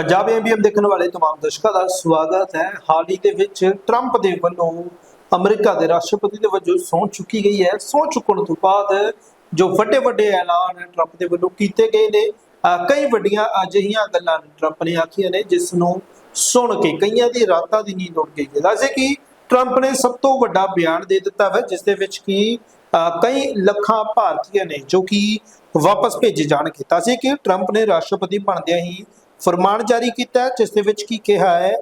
ਪੰਜਾਬ ਐਮਬੀਐਮ ਦੇਖਣ ਵਾਲੇ तमाम ਦਰਸ਼ਕਾਂ ਦਾ ਸਵਾਗਤ ਹੈ ਹਾਲ ਹੀ ਦੇ ਵਿੱਚ ਟਰੰਪ ਦੇ ਵੱਲੋਂ ਅਮਰੀਕਾ ਦੇ ਰਾਸ਼ਟਰਪਤੀ ਦੇ ਵਜੋਂ ਸਹੁੰ ਚੁੱਕੀ ਗਈ ਹੈ ਸਹੁੰ ਚੁੱਕਣ ਤੋਂ ਬਾਅਦ ਜੋ ਵੱਡੇ ਵੱਡੇ ਐਲਾਨ ਟਰੰਪ ਦੇ ਵੱਲੋਂ ਕੀਤੇ ਗਏ ਨੇ ਅਹ ਕਈ ਵੱਡੀਆਂ ਅਜਿਹੀਆਂ ਗੱਲਾਂ ਟਰੰਪ ਨੇ ਆਖੀਆਂ ਨੇ ਜਿਸ ਨੂੰ ਸੁਣ ਕੇ ਕਈਆਂ ਦੀ ਰਾਤਾਂ ਦੀ ਨੀਂਦ ਉੱਡ ਗਈ ਹੈ ਦੱਸੇ ਕਿ ਟਰੰਪ ਨੇ ਸਭ ਤੋਂ ਵੱਡਾ ਬਿਆਨ ਦੇ ਦਿੱਤਾ ਹੈ ਜਿਸ ਦੇ ਵਿੱਚ ਕਿ ਅਹ ਕਈ ਲੱਖਾਂ ਭਾਰਤੀਆਂ ਨੇ ਜੋ ਕਿ ਵਾਪਸ ਭੇਜੇ ਜਾਣਗੇ ਤਾਂ ਸੀ ਕਿ ਟਰੰਪ ਨੇ ਰਾਸ਼ਟਰਪਤੀ ਬਣਦਿਆਂ ਹੀ ਫਰਮਾਨ ਜਾਰੀ ਕੀਤਾ, ਜਿਸ ਦੇ ਵਿੱਚ ਕੀ ਕਿਹਾ ਹੈ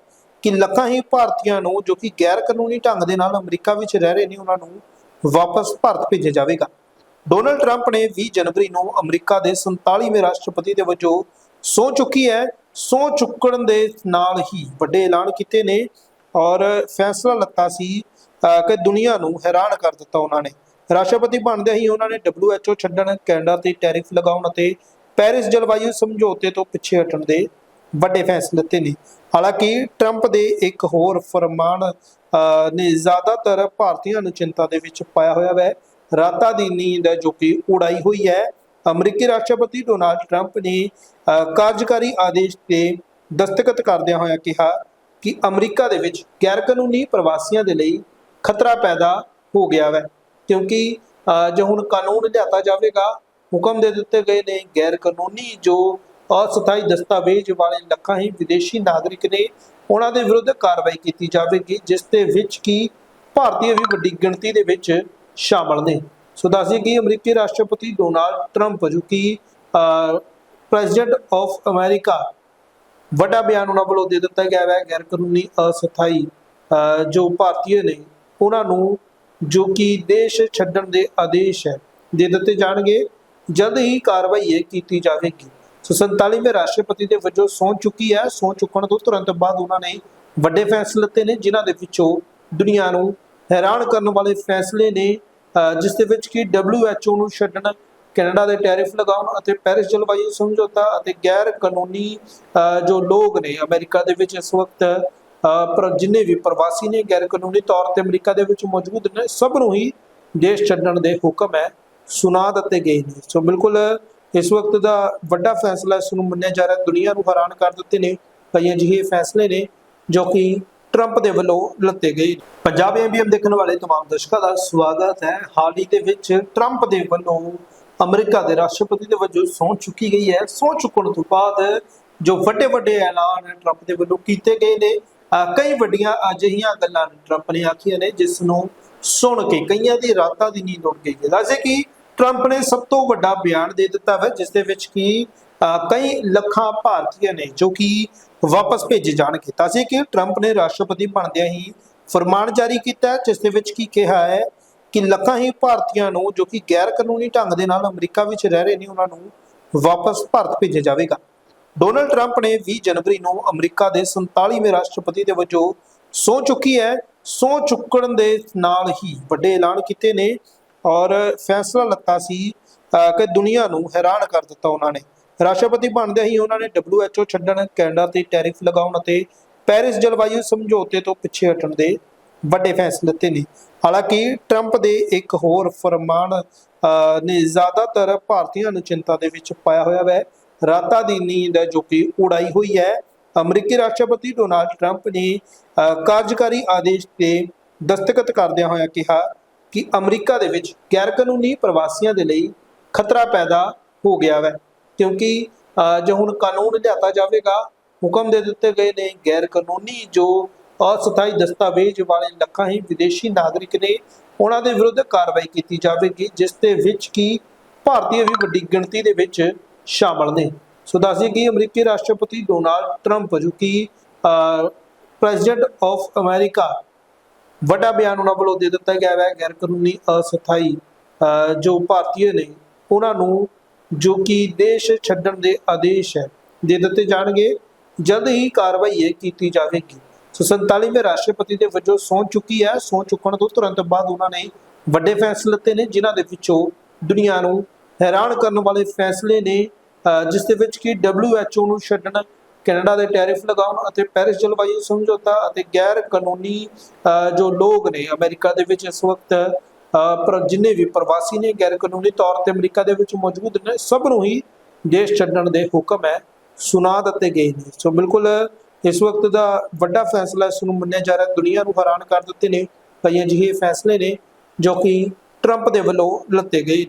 ਕਿ ਲੱਖਾਂ ਹੀ ਭਾਰਤੀਆਂ ਨੂੰ, ਜੋ ਕਿ ਗੈਰ ਕਾਨੂੰਨੀ ਢੰਗ ਦੇ ਨਾਲ ਅਮਰੀਕਾ ਵਿੱਚ ਰਹਿ ਰਹੇ ਨੇ, ਉਹਨਾਂ ਨੂੰ ਵਾਪਸ ਭਾਰਤ ਭੇਜਿਆ ਜਾਵੇਗਾ। ਡੋਨਲਡ ਟਰੰਪ ਨੇ 20 ਜਨਵਰੀ ਨੂੰ ਅਮਰੀਕਾ ਦੇ 47ਵੇਂ ਰਾਸ਼ਟਰਪਤੀ ਦੇ ਵਜੋਂ ਸਹੁੰ ਚੁੱਕੀ ਹੈ। ਸਹੁੰ ਚੁੱਕਣ ਦੇ ਨਾਲ ਹੀ ਵੱਡੇ ਐਲਾਨ ਕੀਤੇ ਨੇ ਔਰ ਫੈਸਲਾ ਲੱਤਾ ਸੀ ਕਿ ਦੁਨੀਆ ਨੂੰ ਹੈਰਾਨ ਕਰ ਦਿੱਤਾ ਉਹਨਾਂ ਨੇ। ਰਾਸ਼ਟਰਪਤੀ ਬਣਦੇ ਹੀ ਉਹਨਾਂ ਨੇ WHO ਛੱਡਣ, ਕੈਨੇਡਾ ਤੇ ਟੈਰਿਫ ਲਗਾਉਣ ਅਤੇ ਪੈਰਿਸ ਜਲਵਾਯੂ ਸਮਝੌਤੇ ਤੋਂ ਪਿੱਛੇ ਹਟਣ ਦੇ ਵੱਡੇ ਫੈਸਲੇ ਲਿੱਤੇ ਨੇ। ਹਾਲਾਂਕਿ ਟਰੰਪ ਦੇ ਇੱਕ ਹੋਰ ਫਰਮਾਨ ਨੇ ਜ਼ਿਆਦਾਤਰ ਭਾਰਤੀਆਂ ਨੂੰ ਚਿੰਤਾ ਦੇ ਵਿੱਚ ਪਾਇਆ ਹੋਇਆ ਹੈ ਰਾਤਾਂ ਦੀ ਨੀਂਦ ਹੈ ਜੋ ਕਿ ਉਡਾਈ ਹੋਈ ਹੈ। ਅਮਰੀਕੀ ਰਾਸ਼ਟਰਪਤੀ ਡੋਨਾਲਡ ਟਰੰਪ ਨੇ ਅਹ, ਕਾਰਜਕਾਰੀ ਆਦੇਸ਼ ਤੇ ਦਸਤਖਤ ਕਰਦਿਆਂ ਹੋਇਆ ਕਿਹਾ ਕਿ ਅਮਰੀਕਾ ਦੇ ਵਿੱਚ ਗੈਰ ਕਾਨੂੰਨੀ ਪ੍ਰਵਾਸੀਆਂ ਦੇ ਲਈ ਖਤਰਾ ਪੈਦਾ ਹੋ ਗਿਆ ਹੈ ਕਿਉਂਕਿ ਅਹ, ਜੋ ਹੁਣ ਕਾਨੂੰਨ ਲਿਆਤਾ ਜਾਵੇਗਾ ਹੁਕਮ ਦੇ ਦਿੱਤੇ ਗਏ ਨੇ। ਗੈਰ ਕਾਨੂੰਨੀ ਜੋ ਅਸਥਾਈ ਦਸਤਾਵੇਜ਼ ਵਾਲੇ ਲੱਖਾਂ ਹੀ ਵਿਦੇਸ਼ੀ ਨਾਗਰਿਕ ਨੇ ਉਹਨਾਂ ਦੇ ਵਿਰੁੱਧ ਕਾਰਵਾਈ ਕੀਤੀ ਜਾਵੇਗੀ ਜਿਸ ਦੇ ਵਿੱਚ ਕੀ ਭਾਰਤੀ ਵੀ ਵੱਡੀ ਗਿਣਤੀ ਦੇ ਵਿੱਚ ਸ਼ਾਮਲ ਨੇ। ਸੋ ਦੱਸਦੀ ਕਿ ਅਮਰੀਕੀ ਰਾਸ਼ਟਰਪਤੀ ਡੋਨਾਲਡ ਟਰੰਪ ਜੋ ਕਿ ਪ੍ਰੈਜ਼ੀਡੈਂਟ ਆਫ ਅਮਰੀਕਾ ਵੱਡਾ ਬਿਆਨ ਉਹਨਾਂ ਵੱਲੋਂ ਦੇ ਦਿੱਤਾ ਗਿਆ ਹੈ। ਗੈਰ ਕਾਨੂੰਨੀ ਅਸਥਾਈ ਅਹ, ਜੋ ਭਾਰਤੀ ਨੇ ਉਹਨਾਂ ਨੂੰ ਜੋ ਕਿ ਦੇਸ਼ ਛੱਡਣ ਦੇ ਆਦੇਸ਼ ਹੈ ਦੇ ਦਿੱਤੇ ਜਾਣਗੇ। ਜਲਦ ਹੀ ਕਾਰਵਾਈ ਇਹ ਕੀਤੀ ਜਾਵੇਗੀ। ਸੋ 47ਵੇਂ ਰਾਸ਼ਟਰਪਤੀ ਦੇ ਵਜੋਂ ਸਹੁੰ ਚੁੱਕੀ ਹੈ। ਸਹੁੰ ਚੁੱਕਣ ਤੋਂ ਤੁਰੰਤ ਬਾਅਦ ਉਹਨਾਂ ਨੇ ਵੱਡੇ ਫੈਸਲੇ ਲਿੱਤੇ ਨੇ ਜਿਨ੍ਹਾਂ ਦੇ ਵਿੱਚੋਂ ਦੁਨੀਆ ਨੂੰ ਹੈਰਾਨ ਕਰਨ ਵਾਲੇ ਫੈਸਲੇ ਨੇ ਜਿਸ ਦੇ ਵਿੱਚ ਕਿ WHO ਨੂੰ ਛੱਡਣ ਕੈਨੇਡਾ ਦੇ ਟੈਰਿਫ ਲਗਾਉਣ ਅਤੇ ਪੈਰਿਸ ਜਲਵਾਯੂ ਸਮਝੌਤਾ ਅਤੇ ਗੈਰ ਕਾਨੂੰਨੀ ਅਹ, ਜੋ ਲੋਕ ਨੇ ਅਮਰੀਕਾ ਦੇ ਵਿੱਚ ਇਸ ਵਕਤ ਅਹ, ਪਰ ਜਿੰਨੇ ਵੀ ਪ੍ਰਵਾਸੀ ਨੇ ਗੈਰ ਕਾਨੂੰਨੀ ਤੌਰ ਤੇ ਅਮਰੀਕਾ ਦੇ ਵਿੱਚ ਮੌਜੂਦ ਨੇ ਸਭ ਨੂੰ ਹੀ ਦੇਸ਼ ਛੱਡਣ ਦੇ ਹੁਕਮ ਹੈ। ਸੁਣਾ ਦਿੱਤੇ ਗਏ ਨੇ ਸੋ ਬਿਲਕੁਲ ਇਸ ਵਕਤ ਦਾ ਵੱਡਾ ਫੈਸਲਾ ਇਸ ਨੂੰ ਮੰਨਿਆ ਜਾ ਰਿਹਾ ਦੁਨੀਆ ਨੂੰ ਹੈਰਾਨ ਕਰ ਦਿੱਤੇ ਨੇ ਕਈ ਅਜਿਹੇ ਫੈਸਲੇ ਨੇ ਜੋ ਕਿ ਟਰੰਪ ਦੇ ਵੱਲੋਂ ਲੱਤੇ ਗਏ ਪੰਜਾਬ ਐਮਬੀਐਮ ਦੇਖਣ ਵਾਲੇ तमाम ਦਰਸ਼ਕਾਂ ਦਾ ਸਵਾਗਤ ਹੈ ਹਾਲ ਹੀ ਦੇ ਵਿੱਚ ਟਰੰਪ ਦੇ ਵੱਲੋਂ ਅਮਰੀਕਾ ਦੇ ਰਾਸ਼ਟਰਪਤੀ ਦੇ ਵਜੋਂ ਸਹੁੰ ਚੁੱਕੀ ਗਈ ਹੈ ਸਹੁੰ ਚੁੱਕਣ ਤੋਂ ਬਾਅਦ ਜੋ ਵੱਡੇ ਵੱਡੇ ਐਲਾਨ ਟਰੰਪ ਦੇ ਵੱਲੋਂ ਕੀਤੇ ਗਏ ਨੇ ਅਹ, ਕਈ ਵੱਡੀਆਂ ਅਜਿਹੀਆਂ ਗੱਲਾਂ ਟਰੰਪ ਨੇ ਆਖੀਆਂ ਨੇ ਜਿਸ ਨੂੰ ਸੁਣ ਕੇ ਕਈਆਂ ਦੀ ਰਾਤਾਂ ਦੀ ਨੀਂਦ ਉੱਡ ਗਈ ਹੈ ਦੱਸੇ ਕਿ ਟਰੰਪ ਨੇ ਸਭ ਤੋਂ ਵੱਡਾ ਬਿਆਨ ਦੇ ਦਿੱਤਾ ਹੈ, ਜਿਸ ਦੇ ਵਿੱਚ ਕਿ ਕਈ ਲੱਖਾਂ ਭਾਰਤੀਆਂ ਨੇ ਜੋ ਕਿ ਵਾਪਸ ਭੇਜੇ ਜਾਣਗੇ ਤਾਂ ਸੀ ਕਿ ਟਰੰਪ ਨੇ ਰਾਸ਼ਟਰਪਤੀ ਬਣਦਿਆਂ ਹੀ ਫਰਮਾਨ ਜਾਰੀ ਕੀਤਾ ਜਿਸ ਦੇ ਵਿੱਚ ਕੀ ਕਿਹਾ ਹੈ ਕਿ ਲੱਖਾਂ ਹੀ ਭਾਰਤੀਆਂ ਨੂੰ ਜੋ ਕਿ ਗੈਰ ਕਾਨੂੰਨੀ ਢੰਗ ਦੇ ਨਾਲ ਅਮਰੀਕਾ ਵਿੱਚ ਰਹਿ ਰਹੇ ਨੇ, ਉਹਨਾਂ ਨੂੰ ਵਾਪਸ ਭਾਰਤ ਭੇਜਿਆ ਜਾਵੇਗਾ। ਡੋਨਲਡ ਟਰੰਪ ਨੇ 20 ਜਨਵਰੀ ਨੂੰ ਅਮਰੀਕਾ ਦੇ 47ਵੇਂ ਰਾਸ਼ਟਰਪਤੀ ਦੇ ਵਜੋਂ ਸਹੁੰ ਚੁੱਕੀ ਹੈ। ਸਹੁੰ ਚੁੱਕਣ ਦੇ ਨਾਲ ਹੀ ਵੱਡੇ ਐਲਾਨ ਕੀਤੇ ਨੇ। ਔਰ ਫੈਸਲਾ ਲੱਤਾ ਸੀ ਕਿ ਦੁਨੀਆ ਨੂੰ ਹੈਰਾਨ ਕਰ ਦਿੱਤਾ ਉਹਨਾਂ ਨੇ। ਰਾਸ਼ਟਰਪਤੀ ਬਣਦੇ ਹੀ ਉਹਨਾਂ ਨੇ WHO ਛੱਡਣ ਕੈਨੇਡਾ ਤੇ ਟੈਰਿਫ ਲਗਾਉਣ ਅਤੇ ਪੈਰਿਸ ਜਲਵਾਯੂ ਸਮਝੌਤੇ ਤੋਂ ਪਿੱਛੇ ਹਟਣ ਦੇ ਵੱਡੇ ਫੈਸਲੇ ਲਿੱਤੇ ਨੇ। ਹਾਲਾਂਕਿ ਟਰੰਪ ਦੇ ਇੱਕ ਹੋਰ ਫਰਮਾਨ ਅਹ, ਨੇ ਜ਼ਿਆਦਾਤਰ ਭਾਰਤੀਆਂ ਨੂੰ ਚਿੰਤਾ ਦੇ ਵਿੱਚ ਪਾਇਆ ਹੋਇਆ ਹੈ ਰਾਤਾਂ ਦੀ ਨੀਂਦ ਹੈ ਜੋ ਕਿ ਉਡਾਈ ਹੋਈ ਹੈ। ਅਮਰੀਕੀ ਰਾਸ਼ਟਰਪਤੀ ਡੋਨਾਲਡ ਟਰੰਪ ਨੇ ਅਹ, ਕਾਰਜਕਾਰੀ ਆਦੇਸ਼ ਤੇ ਦਸਤਖਤ ਕਰਦਿਆਂ ਹੋਇਆ ਕਿਹਾ ਕਿ ਅਮਰੀਕਾ ਦੇ ਵਿੱਚ ਗੈਰ ਕਾਨੂੰਨੀ ਪ੍ਰਵਾਸੀਆਂ ਦੇ ਲਈ ਖਤਰਾ ਪੈਦਾ ਹੋ ਗਿਆ ਹੈ ਕਿਉਂਕਿ ਜੋ ਹੁਣ ਕਾਨੂੰਨ ਲਿਆਤਾ ਜਾਵੇਗਾ, ਹੁਕਮ ਦੇ ਦਿੱਤੇ ਗਏ ਨੇ ਗੈਰ ਕਾਨੂੰਨੀ ਜੋ ਅਸਥਾਈ ਦਸਤਾਵੇਜ਼ ਵਾਲੇ ਲੱਖਾਂ ਹੀ ਵਿਦੇਸ਼ੀ ਨਾਗਰਿਕ ਨੇ, ਉਹਨਾਂ ਦੇ ਵਿਰੁੱਧ ਕਾਰਵਾਈ ਕੀਤੀ ਜਾਵੇਗੀ, ਜਿਸ ਦੇ ਵਿੱਚ ਕੀ ਭਾਰਤੀ ਵੀ ਵੱਡੀ ਗਿਣਤੀ ਦੇ ਵਿੱਚ ਸ਼ਾਮਲ ਨੇ। ਸੋ ਦੱਸਦੀ ਕਿ ਅਮਰੀਕੀ ਰਾਸ਼ਟਰਪਤੀ ਡੋਨਾਲਡ ਟਰੰਪ ਜੋ ਕਿ ਪ੍ਰੈਜ਼ੀਡੈਂਟ ਆਫ ਅਮਰੀਕਾ ਵੱਡਾ ਬਿਆਨ ਉਹਨਾਂ ਵੱਲੋਂ ਦੇ ਦਿੱਤਾ ਗਿਆ ਹੈ ਗੈਰ ਕਾਨੂੰਨੀ ਅਸਥਾਈ ਜੋ ਭਾਰਤੀਏ ਨੇ ਉਹਨਾਂ ਨੂੰ ਜੋ ਕਿ ਦੇਸ਼ ਛੱਡਣ ਦੇ ਆਦੇਸ਼ ਹੈ ਦੇ ਦਿੱਤੇ ਜਾਣਗੇ ਜਲਦ ਹੀ ਕਾਰਵਾਈ ਇਹ ਕੀਤੀ ਜਾਵੇਗੀ। ਸੋ 47ਵੇਂ ਰਾਸ਼ਟਰਪਤੀ ਦੇ ਵਜੋਂ ਸਹੁੰ ਚੁੱਕੀ ਹੈ। ਸਹੁੰ ਚੁੱਕਣ ਤੋਂ ਤੁਰੰਤ ਬਾਅਦ ਉਹਨਾਂ ਨੇ ਵੱਡੇ ਫੈਸਲੇ ਲਿੱਤੇ ਨੇ ਜਿਨ੍ਹਾਂ ਦੇ ਵਿੱਚੋਂ ਦੁਨੀਆ ਨੂੰ ਹੈਰਾਨ ਕਰਨ ਵਾਲੇ ਫੈਸਲੇ ਨੇ ਅਹ, ਜਿਸ ਦੇ ਵਿੱਚ ਕਿ WHO ਨੂੰ ਛੱਡਣ ਕੈਨੇਡਾ ਦੇ ਟੈਰਿਫ ਲਗਾਉਣ ਅਤੇ ਪੈਰਿਸ ਜਲਵਾਯੂ ਸਮਝੌਤਾ ਅਤੇ ਗੈਰ ਕਾਨੂੰਨੀ ਜੋ ਲੋਕ ਨੇ ਅਮਰੀਕਾ ਦੇ ਵਿੱਚ ਇਸ ਵਕਤ ਪਰ ਜਿੰਨੇ ਵੀ ਪ੍ਰਵਾਸੀ ਨੇ ਗੈਰ ਕਾਨੂੰਨੀ ਤੌਰ ਤੇ ਅਮਰੀਕਾ ਦੇ ਵਿੱਚ ਮੌਜੂਦ ਨੇ, ਸਭ ਨੂੰ ਹੀ ਦੇਸ਼ ਛੱਡਣ ਦੇ ਹੁਕਮ ਹੈ, ਸੁਣਾ ਦਿੱਤੇ ਗਏ ਨੇ। ਸੋ ਬਿਲਕੁਲ ਇਸ ਵਕਤ ਦਾ ਵੱਡਾ ਫੈਸਲਾ ਇਸ ਨੂੰ ਮੰਨਿਆ ਜਾ ਰਿਹਾ, ਦੁਨੀਆ ਨੂੰ ਹੈਰਾਨ ਕਰ ਦਿੱਤੇ ਨੇ ਕਈ ਅਜਿਹੇ ਫੈਸਲੇ ਨੇ ਜੋ ਕਿ ਟਰੰਪ ਦੇ ਵੱਲੋਂ ਲੱਤੇ ਗਏ